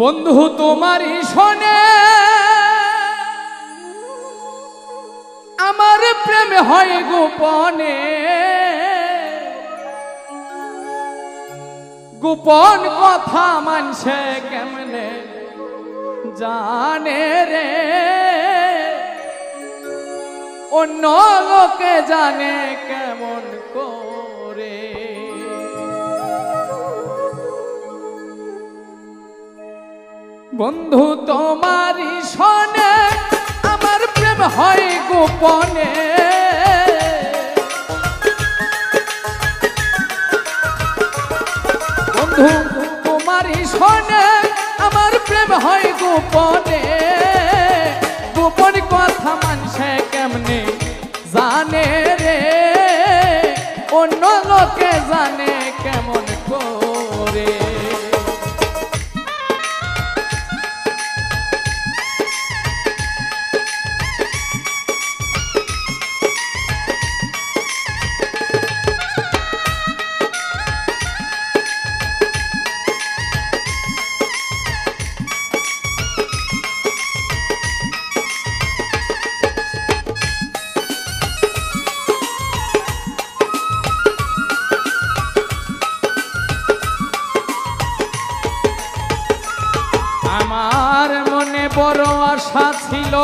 বন্ধু তোমারই শোনে আমার প্রেম হয় গোপনে। গোপন কথা মানছে কেমনে জানে রে? অন্য লোকে জানে কেমন করে। বন্ধু তোমারই শোনে, আমার প্রেম হয় গোপনে। বন্ধু তোমারই শোনে, আমার প্রেম হয় গোপনে। গোপন কথা মানছে কেমনে জানে রে? অন্য লোকে জানে কেমন করে? বড় আশা ছিল,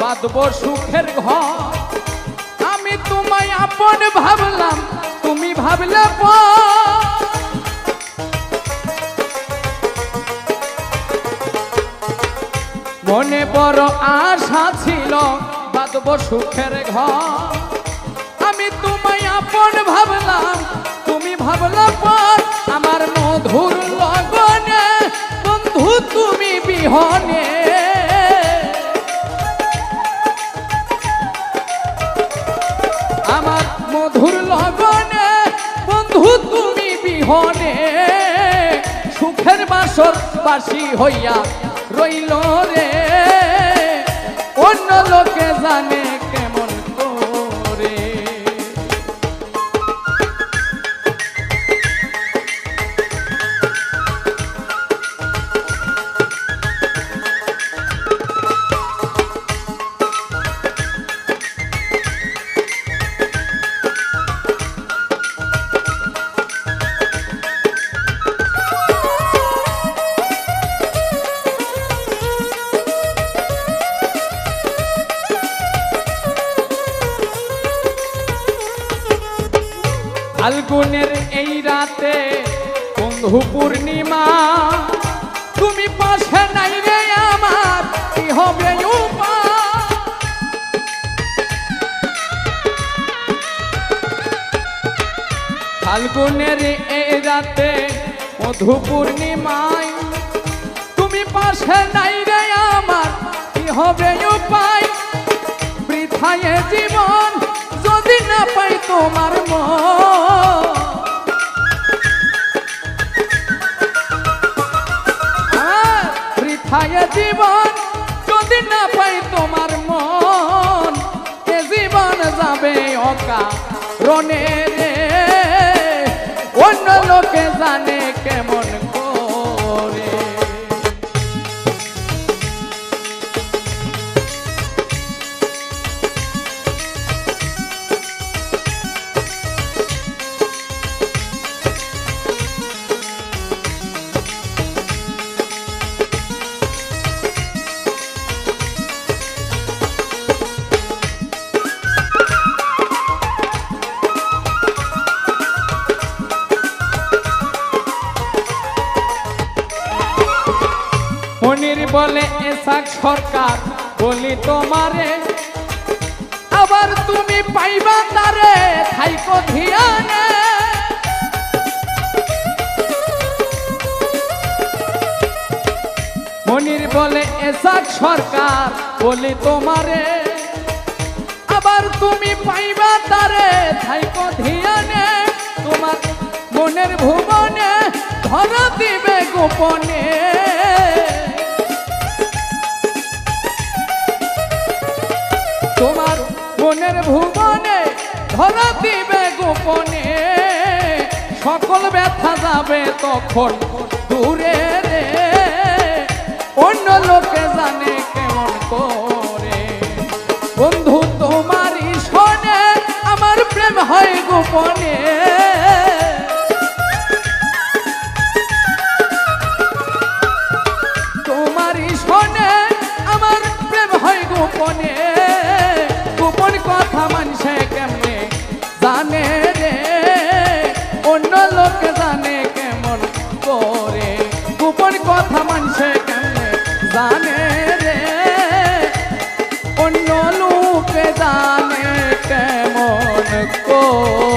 বাঁধব সুখের ঘর। আমি তোমায় আপন ভাবলাম, তুমি ভাবলে পর। মনে বড় আশা ছিল, বাঁধব সুখের ঘর। আমি তোমায় আপন ভাবলাম, তুমি ভাবলা পর। আমার মধুর লগনে, বন্ধু তুমি বিহনে বিহনে সুখের বাসর বাসি হইয়া রইল রে। অন্য লোকে জানে ফাল্গুনের এই রাতে বন্ধু পূর্ণিমা, তুমি পাশে নাই রে আমার, কি হবে ফাল্গুনের এই রাতে মধু পূর্ণিমায়, তুমি পাশে নাই রে আমার, কি হবে উপায়? বৃথায় জীবন যদি না পাই তোমার মন অকা রনে রে অন্য লোকে জানে কেমন করে। বলে এসাক সরকার বলি তোমারে। আবার তুমি পাইবা তারে ধিয়ানে। মনির বলে এসাক সরকার বলি তোমারে। আবার তুমি পাইবা তারে, থাইকো ধিয়ানে। তোমার মনের ভুবনে ধর দিবে গোপনে। ভুবনে ধরা দিবে গোপনে। সকল ব্যথা যাবে তখন দূরে রে। অন্য লোকে জানে কেমন করে। বন্ধু, তোমারই শোনে আমার প্রেম হয় গোপনে। লোকে জানে কেমন করে